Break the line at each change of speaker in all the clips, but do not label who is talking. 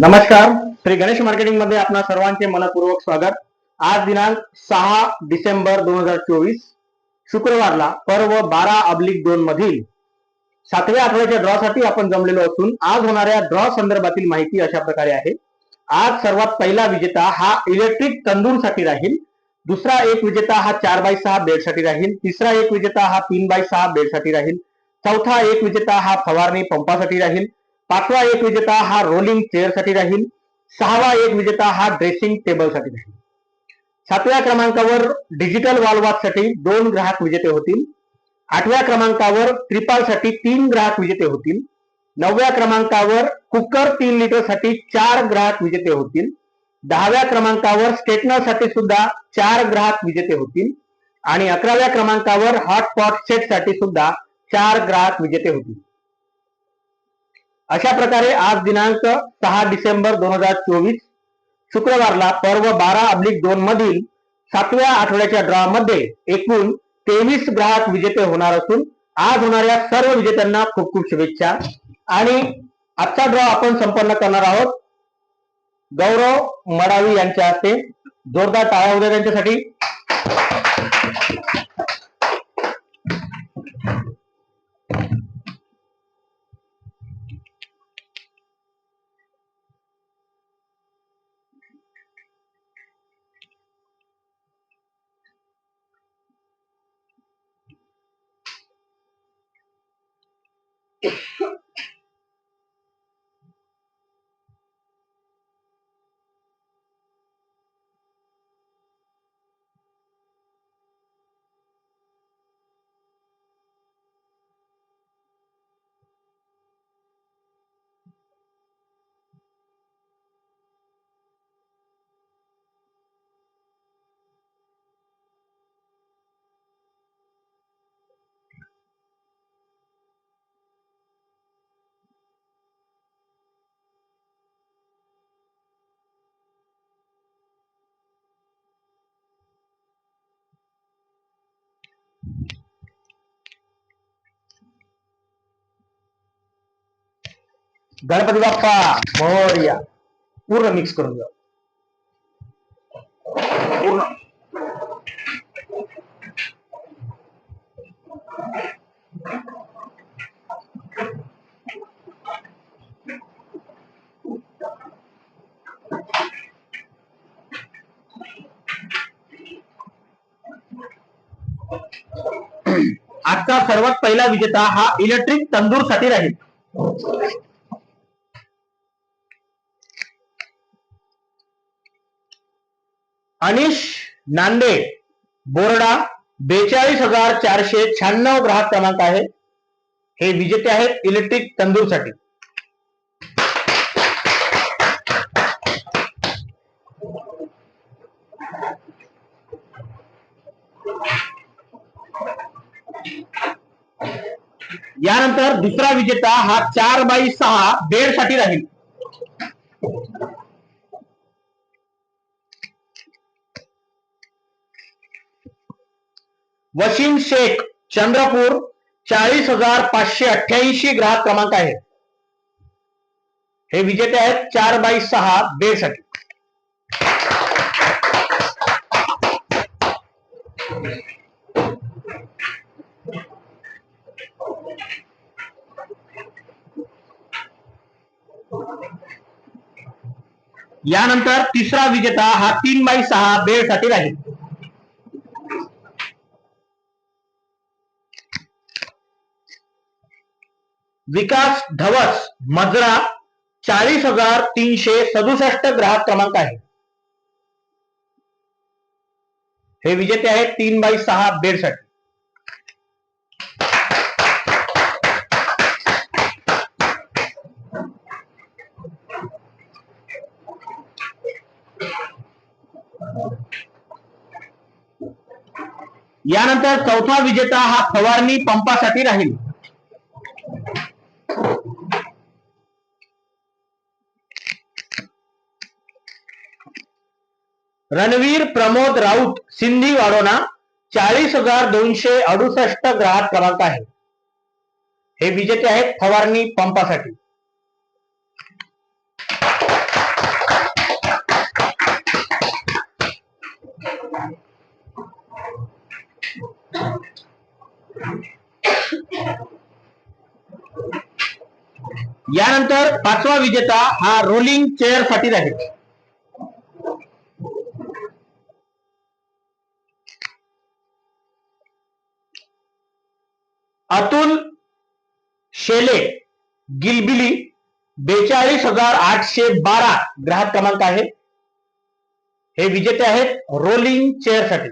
नमस्कार. श्री गणेश मार्केटिंगमध्ये आपणा सर्वांचे मनपूर्वक स्वागत. आज दिनांक सहा डिसेंबर दोन हजार चोवीस शुक्रवारला पर्व बारा अब्लिक दोन मधील सातव्या आठवड्याच्या ड्रॉ साठी आपण जमलेलो असून आज होणाऱ्या ड्रॉ संदर्भातील माहिती अशा प्रकारे आहे. आज सर्वात पहिला विजेता हा इलेक्ट्रिक तंदूरसाठी राहील. दुसरा एक विजेता हा चार बाय सहा बेडसाठी राहील. तिसरा एक विजेता हा तीन बाय सहा बेडसाठी राहील. चौथा एक विजेता हा फवारणी पंपासाठी राहील. पाचवा एक विजेता हा रोलिंग चेअरसाठी राहील. सहावा एक विजेता हा ड्रेसिंग टेबलसाठी राहील. सातव्या क्रमांकावर डिजिटल वॉलवॉच साठी दोन ग्राहक विजेते होतील. आठव्या क्रमांकावर त्रिपालसाठी तीन ग्राहक विजेते होतील. नवव्या क्रमांकावर कुकर तीन लिटरसाठी चार ग्राहक विजेते होतील. दहाव्या क्रमांकावर स्टेटनरसाठी सुद्धा चार ग्राहक विजेते होतील. आणि अकराव्या क्रमांकावर हॉटपॉट सेटसाठी सुद्धा चार ग्राहक विजेते होतील. अशा प्रकारे आज दिनांक सहा डिसेंबर दोन हजार चोवीस शुक्रवारला पर्व बारा अब्लिक दोन मधील सातव्या आठवड्याच्या ड्रॉ मध्ये एकूण तेवीस ग्राहक विजेते होणार असून आज होणाऱ्या सर्व विजेत्यांना खूप खूप शुभेच्छा. आणि आजचा ड्रॉ आपण संपन्न करणार आहोत. गौरव मडावी यांच्या हस्ते जोरदार टाळ्या उद्या त्यांच्यासाठी. you गणपती बाप्पा मोर्या. पूर्ण मिक्स करून घ्या. पूर्ण. आजचा सर्वात पहिला विजेता हा इलेक्ट्रिक तंदूरसाठी राहील. नांदे, बोर्डा, बेचाळीस हज़ार चारशे शहाण्णव ग्राहक क्रमांक आहे. हे विजेते आहेत इलेक्ट्रिक तंदूर यानंतर दुसरा विजेता हा चार बाय सहा बेड साठी वसीम शेख चंद्रपूर चाळीस हज़ार पाचशे अठ्ठ्याऐंशी ग्राहक क्रमांक आहे हे विजेते आहेत चार बाय सहा साठी यानंतर तिसरा विजेता हा तीन बाय सहा बेड साठी राहील. विकास धवस मजरा चाळीस हज़ार तीनशे सदुसष्ट ग्राहक क्रमांक आहे. हे विजेते आहेत तीन बाय सहा बेड साठी यानंतर चौथा विजेता हा फवारणी पंपासाठी राहील. रणवीर प्रमोद राउत सिंधी वाडोना चालीस हज़ार दोनशे अड़ुस ग्राहक क्रमांक आहे. हे विजेते हैं फवार पंपासाठी. यानंतर विजेता हा रोलिंग चेयर सा अतुल शेले गिलबिली बेचाळीस हजार आठशे बारा ग्राहक क्रमांक आहे. हे विजेते आहेत रोलिंग चेअरसाठी.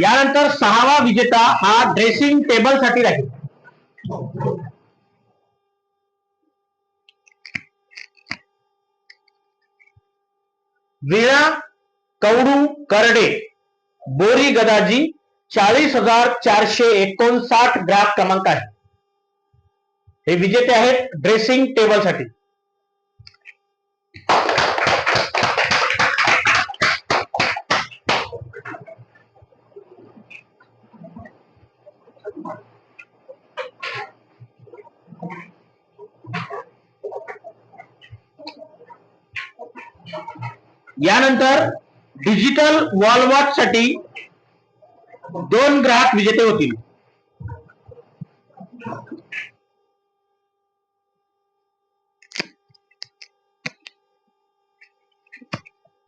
यानंतर सहावा विजेता हा ड्रेसिंग टेबल साठी राहील. वीणा कवडू करडे, बोरी गदाजी, चाळीस हज़ार चारशे एकोणसाठ ग्राहक क्रमांक आहे. हे विजेते आहेत ड्रेसिंग टेबल यानंतर डिजिटल वॉलवॉच साठी दोन ग्राहक विजेते होतील.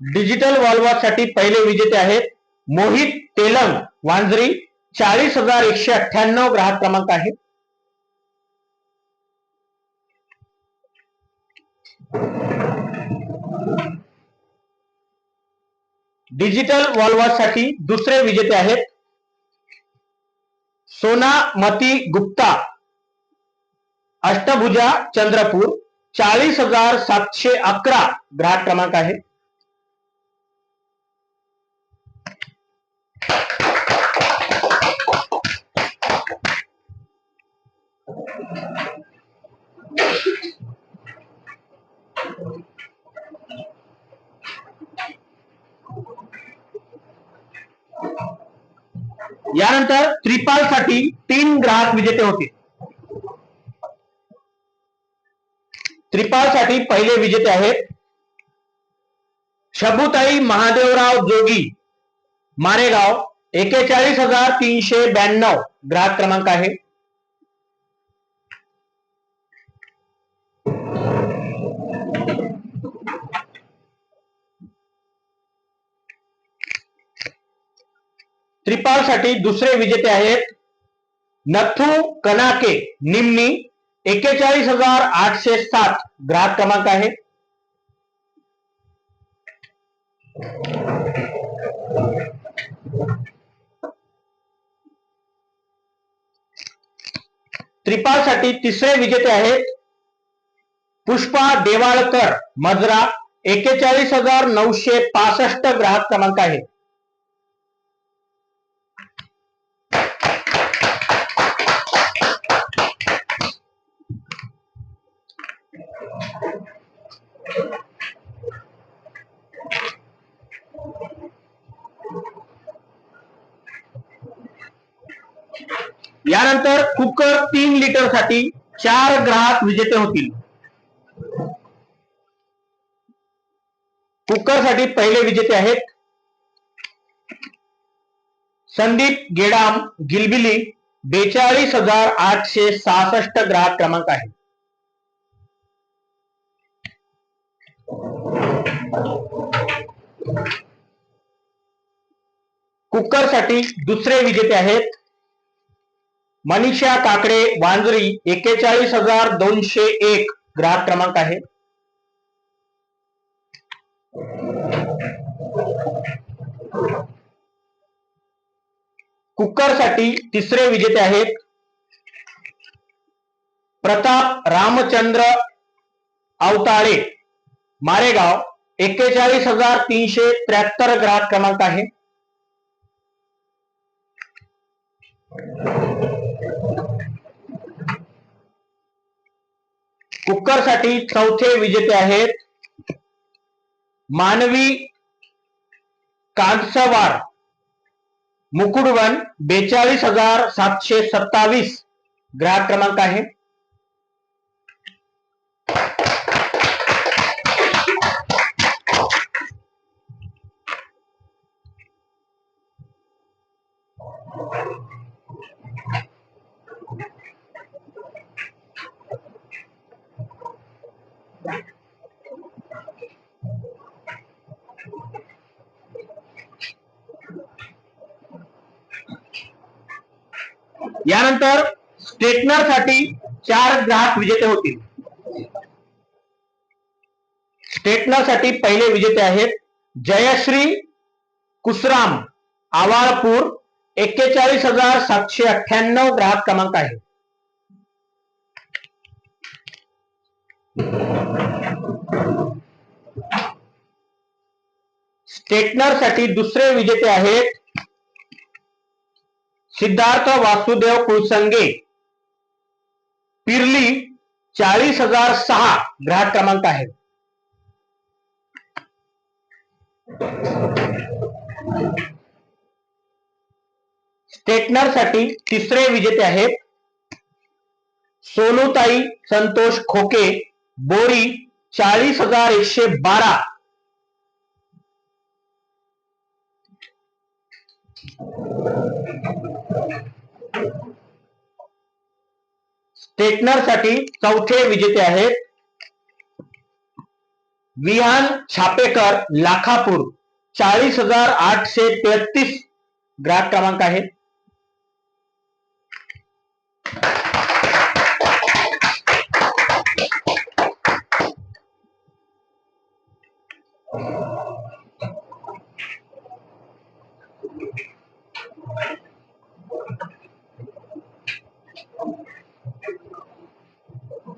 डिजिटल वॉलवॉच साठी पहिले विजेते आहेत मोहित तेलंग, वांजरी, चाळीस हज़ार एकशे अठ्ठ्याण्णव ग्राहक क्रमांक आहे डिजिटल वॉलवॉच साठी दुसरे विजेते आहेत. सोना मती गुप्ता, अष्टभुजा चंद्रपूर, चाळीस हज़ार सातशे अकरा ग्राहक क्रमांक आहे यानंतर त्रिपाल साठी तीन ग्राहक विजेते होते. त्रिपाल साठी पहिले विजेते आहेत शबुताई महादेवराव जोगी मारेगाव एकेचाळीस हजार तीनशे ब्याण्णव ग्राहक क्रमांक आहे. त्रिपाल साठी दुसरे विजेते आहेत नथू कनाके, निम्मी एकेचाळीस हज़ार आठशे सात ग्राहक क्रमांक आहे. त्रिपाल साठी तिसरे विजेते आहेत पुष्पा देवाळकर, मजरा एकेचाळीस हज़ार नऊशे पासष्ट ग्राहक क्रमांक आहे. यानंतर कुकर तीन लिटर साठी चार ग्राहक विजेते होतील. कुकर पहिले विजेते आहेत संदीप गेडाम, गिलबिली, बेचाळीस हज़ार आठशे सहासष्ट ग्राहक क्रमांक आहे कुकरसाठी दुसरे विजेते आहेत. मनीषा काकडे वांजरी एकेचाळीस हजार दोनशे एक ग्राहक क्रमांक आहे. कुकरसाठी तिसरे विजेते आहेत. प्रताप रामचंद्र अवताळे मारेगाव. एक्केचाळीस हज़ार तीनशे त्र्याहत्तर ग्राहक क्रमांक आहे. कुकर साठी चौथे विजेते आहेत मानवी कांसवार. मुकुटवन बेचाळीस हज़ार सातशे सत्तावीस ग्राहक क्रमांक आहे. यानंतर स्ट्रेटनर साठी चार ग्राहक विजेते होतील. स्ट्रेटनर साठी पहिले विजेते आहेत जयश्री कुसराम आवाळपूर एक्केचाळीस हज़ार सातशे अठ्ठ्याण्णव ग्राहक क्रमांक आहे. स्ट्रेटनर साठी दुसरे विजेते आहेत सिद्धार्थ वासुदेव कुलसंगे पिर्ली चाळीस हज़ार सहा ग्राहक क्रमांक आहे. स्टेटनर साठी तिसरे विजेते आहेत सोनूताई संतोष खोके, बोरी चाळीस हज़ार एकशे बारा. स्टेटनर चौथे विजेते आहेत विहान छापेकर, लाखापूर, चाळीस हज़ार आठशे तेहतीस. ग्राहक क्रमांक आहे.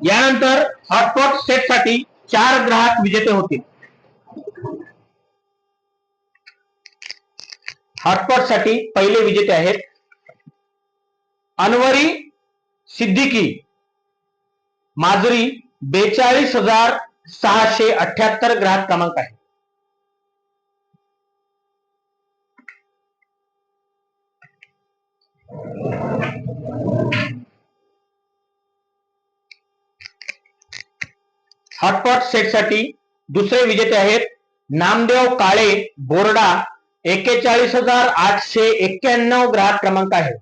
यानंतर हॉटपॉट सेटसाठी चार ग्राहक विजेते होतील. हॉटपॉटसाठी पहिले विजेते आहेत अनवरी सिद्दीकी माजरी बेचाळीस हजार सहाशे अठ्याहत्तर ग्राहक क्रमांक आहे हॉटपॉट सेट साठी दुसरे विजेते आहेत. नामदेव काळे बोर्डा एक्केचाळीस हज़ार आठशे एक्क्याण्णव ग्राहक क्रमांक आहे.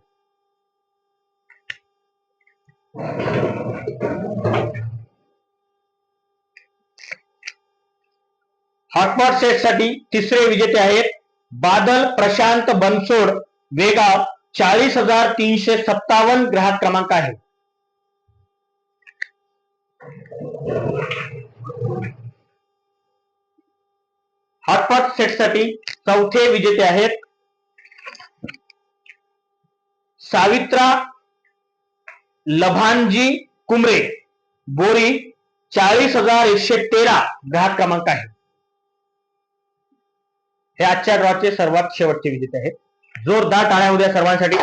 हॉटपॉट सेट साठी तिसरे विजेते आहेत. बादल प्रशांत बनसोड वेगाव चाळीस हज़ार तीनशे सत्तावन्न ग्राहक क्रमांक आहे. हॉटपॉट सेटसाठी चौथे विजेते आहेत सावित्रा लभानजी कुमरे. बोरी चाळीस हजार एकशे तेरा ग्राहक क्रमांक आहे. हे आजच्या ड्रॉचे सर्वात शेवटचे विजेते आहेत. जोरदार टाळ्या उद्या सर्वांसाठी.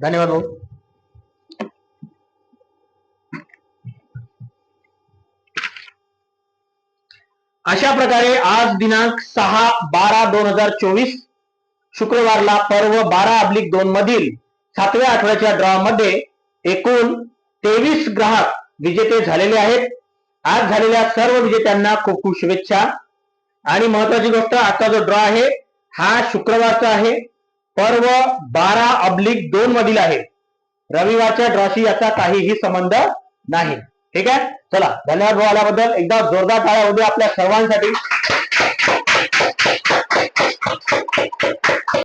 धन्यवाद भाऊ. अशा प्रकारे आज दिनांक सहा बारा दोन हजार चोवीस शुक्रवारला पर्व बारा अब्लिक दोन मधील सातव्या आठवड्याच्या ड्रॉ मध्ये एकूण तेवीस ग्राहक विजेते झालेले आहेत. आज झालेल्या सर्व विजेत्यांना खूप खूप शुभेच्छा. आणि महत्वाची गोष्ट आजचा जो ड्रॉ आहे हा शुक्रवारचा आहे. पर्व बारा अब्लिक दोन मधील आहे. रविवारच्या ड्रॉशी याचा काहीही संबंध नाही. ठीक आहे? चला धन्यवाद भाऊ आल्याबद्दल. एकदा जोरदार टाळ्या होऊ आपल्या सर्वांसाठी.